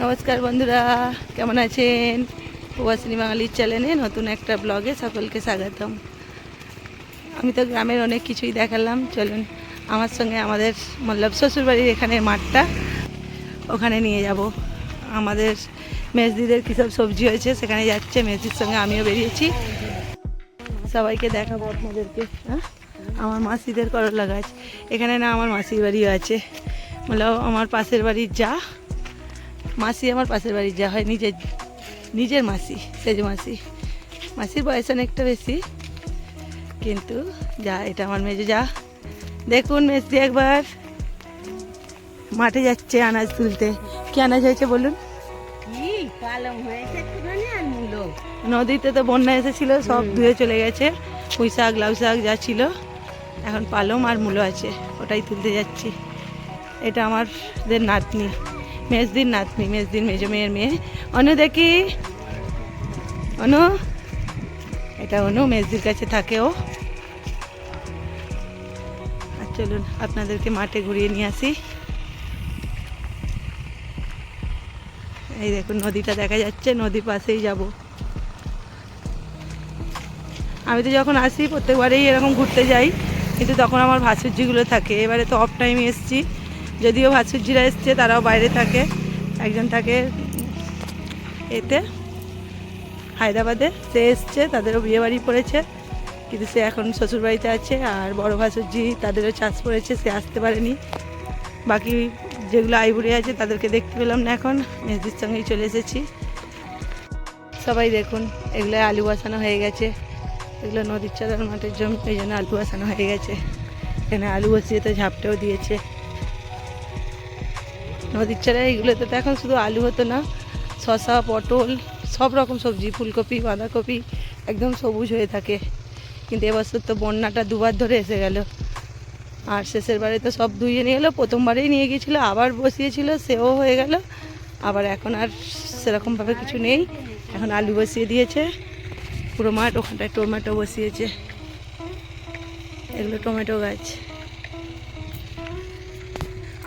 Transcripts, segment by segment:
নমস্কার বন্ধুরা, কেমন আছেন? প্রবাসিনী বাঙালির চ্যানেলে নতুন একটা ব্লগে সকলকে স্বাগতম। আমি তো গ্রামের অনেক কিছুই দেখালাম, চলুন আমার সঙ্গে আমাদের মল্লব শ্বশুরবাড়ির এখানে মাঠটা, ওখানে নিয়ে যাব। আমাদের মেজদিদের কী সব সবজি হয়েছে, সেখানে যাচ্ছে, মেজদির সঙ্গে আমিও বেরিয়েছি। সবাইকে দেখাবো আপনাদেরকে হ্যাঁ? আমার মাসিদের করলা গাছ। এখানে না আমার মাসির বাড়িও আছে। মতলব আমার পাশের বাড়ির যা। মাসি আমার পাশের বাড়ির যা হয় নিজের নিজের মাসি সেজ মাসি। মাসির বয়স অনেকটা বেশি কিন্তু যা এটা আমার মেজে যা। দেখুন মেসি একবার মাঠে যাচ্ছে আনাজ তুলতে। কি আনাজ হয়েছে বলুন? নদীতে তো বন্যা এসেছিল সব ধুয়ে চলে গেছে। পুঁই শাক লাউ শাক যা ছিল এখন পালং আর মূলো আছে ওটাই তুলতে যাচ্ছি। এটা আমাদের নাতনি। মেজদির নাতনি মেজদির মেজো মেয়ের মেয়ে। অনু দেখি। অনু, এটা অনু, মেজদির কাছে থাকে ও। আর চলুন, আপনাদেরকে মাঠে ঘুরিয়ে নিয়ে আসি। এই দেখুন, নদীটা দেখা যাচ্ছে নদীর পাশেই যাব। আমি তো যখন আসি, প্রত্যেকবারেই এরকম ঘুরতে যাই, কিন্তু তখন আমার ভাসুর্জিগুলো থাকে। এবারে তো অফ টাইমে এসছি। যদিও ভাসুর্জিরা এসছে, তারাও বাইরে থাকে। একজন থাকে এতে, হায়দ্রাবাদে। সে এসছে, তাদেরও বিয়ে বাড়ি পড়েছে, কিন্তু সে এখন শ্বশুরবাড়িতে আছে আর বড় ভাসুর্জি তাদেরও চাষ পড়েছে, সে আসতে পারেনি। বাকি যেগুলো আইবুড়ি আছে তাদেরকে দেখতে পেলাম না এখন, মেজদির সঙ্গেই চলে এসেছি। সবাই দেখুন, এগুলো আলু বসানো হয়ে গেছে। এগুলো নদীর চালার মাঠের জমি, এই জন্য আলু বসানো হয়ে গেছে। এখানে আলু বসিয়ে তো ঝাপটাও দিয়েছে। নদীর চারা এগুলোতে। তো এখন শুধু আলু হতো না শশা পটল, সব রকম সবজি, ফুলকপি, বাঁধাকপি, একদম সবুজ হয়ে থাকে। কিন্তু এবছর তো বন্যাটা দুবার ধরে এসে গেল। আর শেষের বারে তো সব ধুয়ে নিয়ে এলো, প্রথমবারেই নিয়ে গিয়েছিল, আবার বসিয়েছিল, সেও হয়ে গেল। আবার এখন আর সেরকমভাবে কিছু নেই। এখন আলু বসিয়ে দিয়েছে, পুরো মাঠ, ওখানটায় টমেটো বসিয়েছে। এগুলো টমেটো গাছ।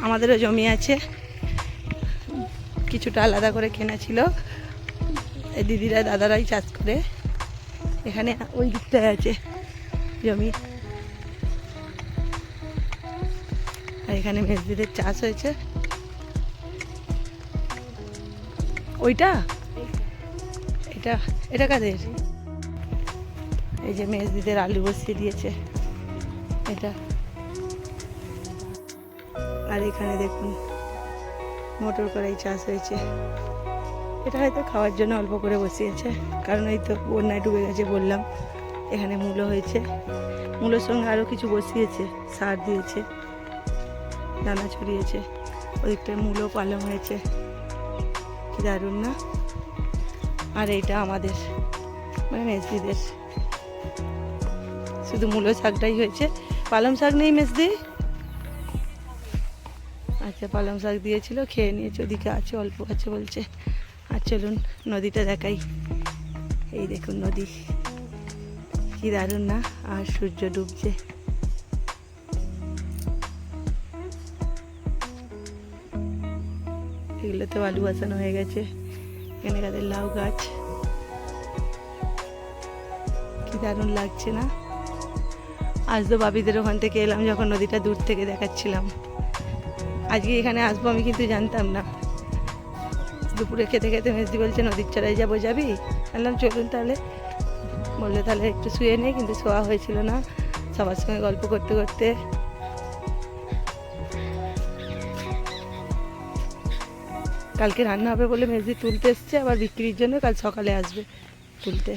আমাদেরও জমি আছে। কিছুটা আলাদা করে কেনা ছিল। দিদিরা, দাদারাই চাষ করে। এখানে ওই দিকটায় আছে জমি। আর এখানে মেজদিদের চাষ হয়েছে। ওইটা? এটা এটা কাদের? এই যে মেজদিদের আলু বসিয়ে দিয়েছে। এটা। আর এখানে দেখুন মোটর করাই চাষ হয়েছে। এটা হয়তো খাওয়ার জন্য অল্প করে বসিয়েছে, কারণ এই তো বন্যায় ডুবে গেছে বললাম। এখানে মূলো হয়েছে। মূলোর সঙ্গে আরও কিছু বসিয়েছে, সার দিয়েছে, দানা ছড়িয়েছে। ওদিকটায় মূলো পালং হয়েছে। কি দারুণ না? আর এইটা আমাদের মানে মেজদিদের। শুধু মূলো শাকটাই হয়েছে। পালং শাক নেই মেজদি? আচ্ছা পালং শাক দিয়েছিল, খেয়ে নিয়েছে, ওদিকে আছে, অল্প আছে বলছে। আর চলুন, নদীটা দেখাই। এই দেখুন নদী। কি দারুণ না, আর সূর্য ডুবছে। এগুলোতে আলু বাসানো হয়ে গেছে। এখানে কাদের লাউ গাছ। কি দারুণ লাগছে না। আজ তো বাবিদের ওখান থেকে এলাম, যখন নদীটা দূর থেকে দেখাচ্ছিলাম। আজকে এখানে আসব আমি কিন্তু জানতাম না। দুপুরে খেতে খেতে মেজদি বলছে, নদীর চড়াই যাব, যাবি? বললাম, চলুন তাহলে। বললে, তাহলে একটু শুয়ে নেই কিন্তু শোয়া হয়েছিল না। সবার সঙ্গে গল্প করতে করতে কালকে রান্না হবে বলে মেজদি তুলতে এসছে, আবার বিক্রির জন্য কাল সকালে আসবে তুলতে।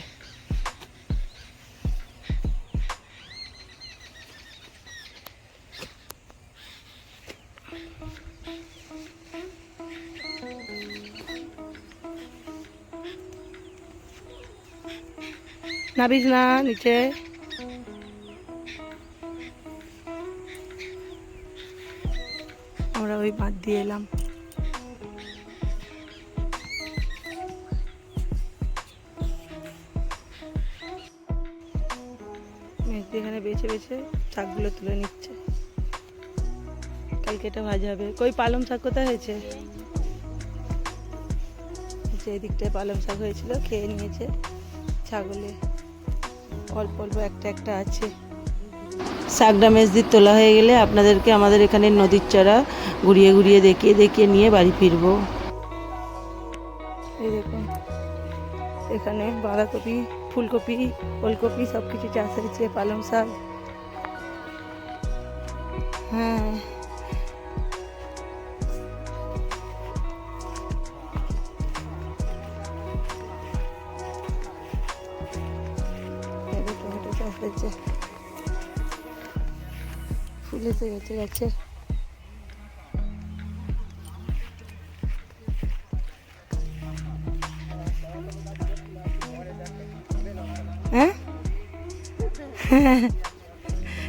নাবিস না নিচে। আমরা ওই বাদ দিয়ে এলাম। এখানে বেছে বেছে শাকগুলো তুলে নিচ্ছে। কালকে এটা ভাজা হবে। কই পালং শাক কোথায় হয়েছে? এই দিকটায় পালং শাক হয়েছিল, খেয়ে নিয়েছে ছাগলে। অল্প অল্প একটা একটা আছে। শাকটা মেজদির তোলা হয়ে গেলে আপনাদেরকে আমাদের এখানে নদীর চড়া ঘুরিয়ে ঘুরিয়ে দেখিয়ে দেখিয়ে নিয়ে বাড়ি ফিরবো। এই দেখুন, এখানে বাঁধাকপি, ফুলকপি, ওলকপি সব কিছু চাষ হয়েছে, পালং শাক। হ্যাঁ। ফুল এসে গেছে গাছের হ্যাঁ?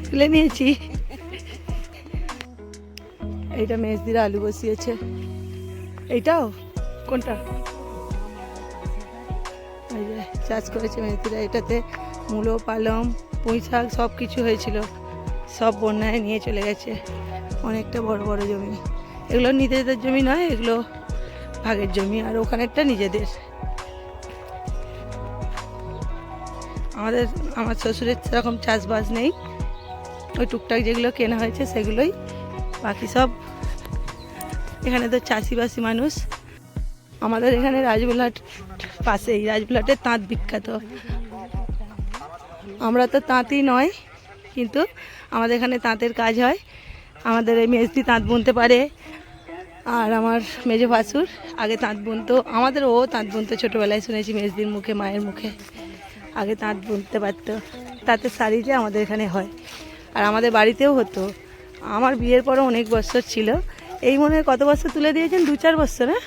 তুলে নিয়েছি। এইটা মেজদিরা আলু বসিয়েছে। এইটাও? কোনটা? এই যে, চাষ করেছে মেজদিরা এটাতে। মূলো, পালং, পুঁই শাক সব কিছু হয়েছিল। সব বন্যায় নিয়ে চলে গেছে অনেকটা বড় বড় জমি। এগুলো নিজেদের জমি নয়, এগুলো ভাগের জমি আর ওখানেরটা নিজেদের। আমাদের, আমার শ্বশুরের সেরকম চাষবাস নেই। ওই টুকটাক যেগুলো কেনা হয়েছে সেগুলোই বাকি সব এখানে তো চাষিবাসী মানুষ। আমাদের এখানে রাজবুলহাট পাশেই, রাজবুলহাটের তাঁত বিখ্যাত। আমরা তো তাঁতই নয়, কিন্তু আমাদের এখানে তাঁতের কাজ হয়। আমাদের এই মেজদি তাঁত বুনতে পারে, আর আমার মেজো ভাসুর আগে তাঁত বুনতো। আমাদের ও তাঁত বুনতো ছোটোবেলায়, শুনেছি মেজদির মুখে, মায়ের মুখে। আগে তাঁত বুনতে পারতো। তাঁতের শাড়ি যে আমাদের এখানে হয়। আর আমাদের বাড়িতেও হতো। আমার বিয়ের পরও অনেক বছর ছিল। এই মনে হয় কত বছর তুলে দিয়েছেন? দু চার বছর হ্যাঁ?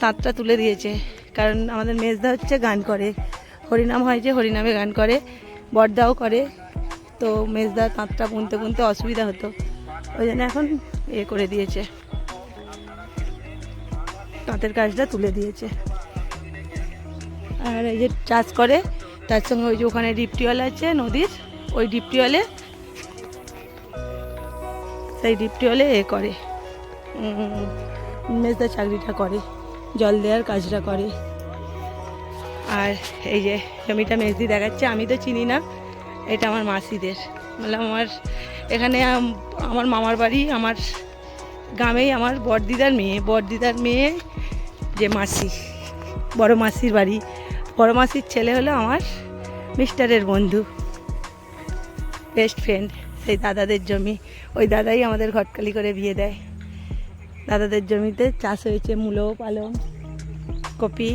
তাঁতটা তুলে দিয়েছে। কারণ আমাদের মেজদা হচ্ছে গান করে। হরিনাম হয় যে হরিনামে গান করে। বড়দাও করে। তো মেজদা তাঁতটা বুনতে বুনতে অসুবিধা হতো। ওই জন্য এখন এ করে দিয়েছে। তাঁতের কাজটা তুলে দিয়েছে। আর এই যে চাষ করে, তার সঙ্গে ওই যে ওখানে ডিপটিওয়াল আছে নদীর, ওই ডিপটিওয়ালে সেই ডিপটিওয়ালে এ করে। মেজদা চাকরিটা করে, জল দেওয়ার কাজটা করে। আর এই যে জমিটা মেজদি দেখাচ্ছে, আমি তো চিনি না, এটা আমার মাসিদের। বললাম, আমার এখানে আমার মামার বাড়ি, আমার গ্রামেই আমার বড়দিদার মেয়ে। বড়দিদার মেয়ে যে মাসি, বড় মাসির বাড়ি। বড় মাসির ছেলে হলো আমার মিস্টারের বন্ধু বেস্ট ফ্রেন্ড সেই দাদাদের জমি। ওই দাদাই আমাদের ঘটকালি করে বিয়ে দেয়। দাদাদের জমিতে চাষ হয়েছে, মূলো, পালং, কপি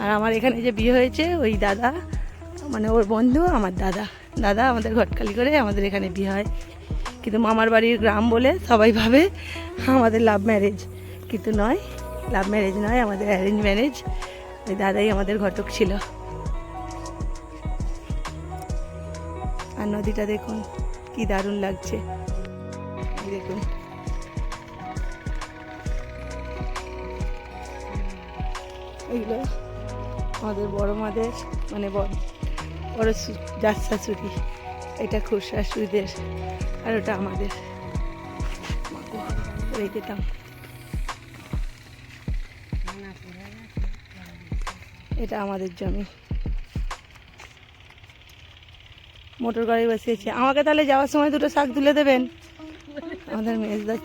আর আমার এখানে যে বিয়ে হয়েছে, ওই দাদা মানে ওর বন্ধু, আমার দাদা। দাদা আমাদের ঘটকালি করে আমাদের এখানে বিয়ে হয়। কিন্তু মামার বাড়ির গ্রাম বলে সবাই ভাবে আমাদের লাভ ম্যারেজ কিন্তু নয় লাভ ম্যারেজ নয়, আমাদের অ্যারেঞ্জ ম্যারেজ ওই দাদাই আমাদের ঘটক ছিল। আর নদীটা দেখুন, কি দারুণ লাগছে। দেখুন। এগুলো আমাদের বড় মাদের মানে বড় জাত শাশুড়ি, এটা খুব শাশুড়িদের, আর ওটা আমাদের। যেতাম এটা আমাদের জমি। মোটর গাড়ি বসিয়েছে। আমাকে তাহলে যাওয়ার সময় দুটো শাক তুলে দেবেন? আমাদের মেজদার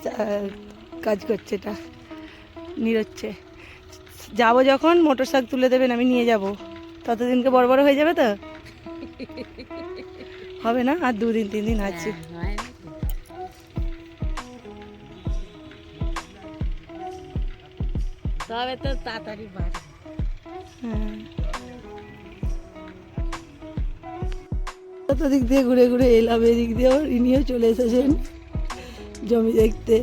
কাজ করছে এটা, নিরোচ্ছে। যাব যখন মোটর শাক তুলে দেবেন আমি নিয়ে যাব। ততদিনকে বড় বড় হয়ে যাবে তো? হবে না? আর দুদিন তিন দিন আছে। তবে তো তাড়াতাড়ি বাড়ে। হ্যাঁ। কত দিক দিয়ে ঘুরে ঘুরে এলাম এদিক দিয়েও ইনিও চলে এসেছেন জমি দেখতে।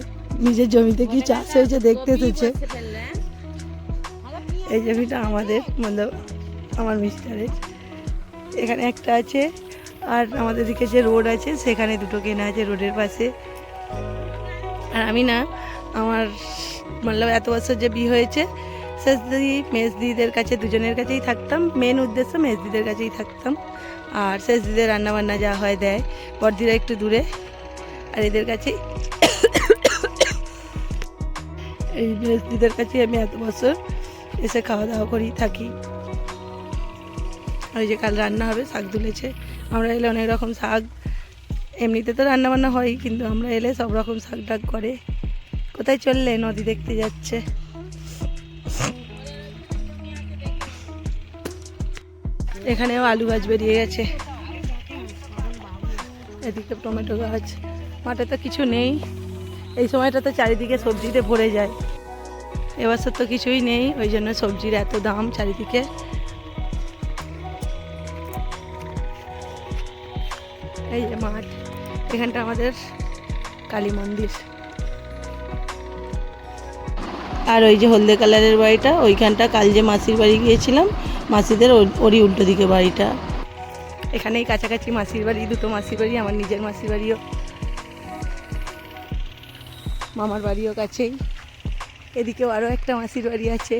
নিজের জমিতে কি চাষ হয়েছে দেখতে এসেছে। এই জমিটা আমাদের মতলব আমার মিস্টারের। এখানে একটা আছে, আর আমাদের দিকে যে রোড আছে, সেখানে দুটো কেনা আছে রোডের পাশে। আর আমি না, আমার মতলব এত বছর যে বিয়ে হয়েছে, শেষ দিদি মেজদিদের কাছে, দুজনের কাছেই থাকতাম। মেন উদ্দেশ্য মেজদিদের কাছেই থাকতাম। আর শেষ দিদের রান্নাবান্না যা হয় দেয়, বড়দিরা একটু দূরে। আর এদের কাছেই এই মেজদিদের কাছেই আমি এত বছর এসে খাওয়া দাওয়া করি থাকি। ওই যে কাল রান্না হবে, শাক তুলেছে। আমরা এলে অনেক রকম শাক। এমনিতে তো রান্না বান্না হয় কিন্তু আমরা এলে সব রকম শাক টাক করে। কোথায় চললে? নদী দেখতে যাচ্ছে। এখানেও আলু গাছ বেরিয়ে গেছে। এদিকে টমেটো গাছ। মাঠে তো কিছু নেই। এই সময়টা তো চারিদিকে সবজিতে ভরে যায়। এবছর তো কিছুই নেই, ওই জন্য সবজির এত দাম চারিদিকে। এই যে মাঠ, এখানটা আমাদের কালী মন্দির। আর ওই যে হলদে কালারের বাড়িটা, ওইখানটা কাল যে মাসির বাড়ি গিয়েছিলাম, মাসিদের ওর- ওরই উল্টো দিকে বাড়িটা। এখানেই কাছাকাছি মাসির বাড়ি, দুটো মাসির বাড়ি, আমার নিজের মাসির বাড়িও। মামার বাড়িও কাছেই। এদিকেও আরও একটা মাসির বাড়ি আছে।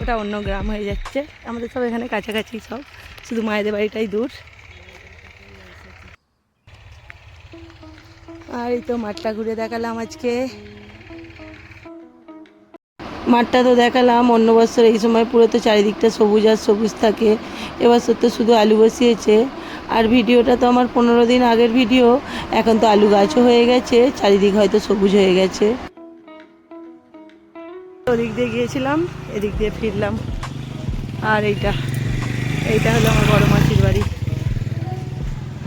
ওটা অন্য গ্রাম হয়ে যাচ্ছে। আমাদের সব এখানে কাছাকাছি সব। শুধু মায়েদের বাড়িটাই দূর। আর এই তো মাঠটা ঘুরে দেখালাম আজকে। মাঠটা তো দেখালাম। অন্য বছর এই সময় পুরো তো চারিদিকটা সবুজ আর সবুজ থাকে। এবছর তো শুধু আলু বসিয়েছে। আর ভিডিওটা তো আমার পনেরো দিন আগের ভিডিও। এখন তো আলু গাছও হয়ে গেছে। চারিদিক হয়তো সবুজ হয়ে গেছে। ওদিক দিয়ে গিয়েছিলাম, এদিক দিয়ে ফিরলাম। আর এইটা এইটা হলো আমার বড় মাসির বাড়ি।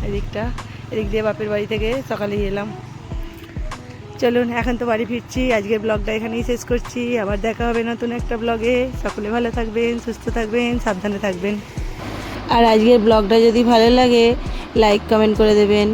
এদিকটা, এদিক দিয়ে বাপের বাড়ি থেকে সকালেই এলাম। চলুন, এখন তো বাড়ি ফিরছি। আজকের ব্লগটা এখানেই শেষ করছি। আবার দেখা হবে নতুন একটা ব্লগে। সকলে ভালো থাকবেন, সুস্থ থাকবেন, সাবধানে থাকবেন। আর আজকের ব্লগটা যদি ভালো লাগে লাইক কমেন্ট করে দেবেন।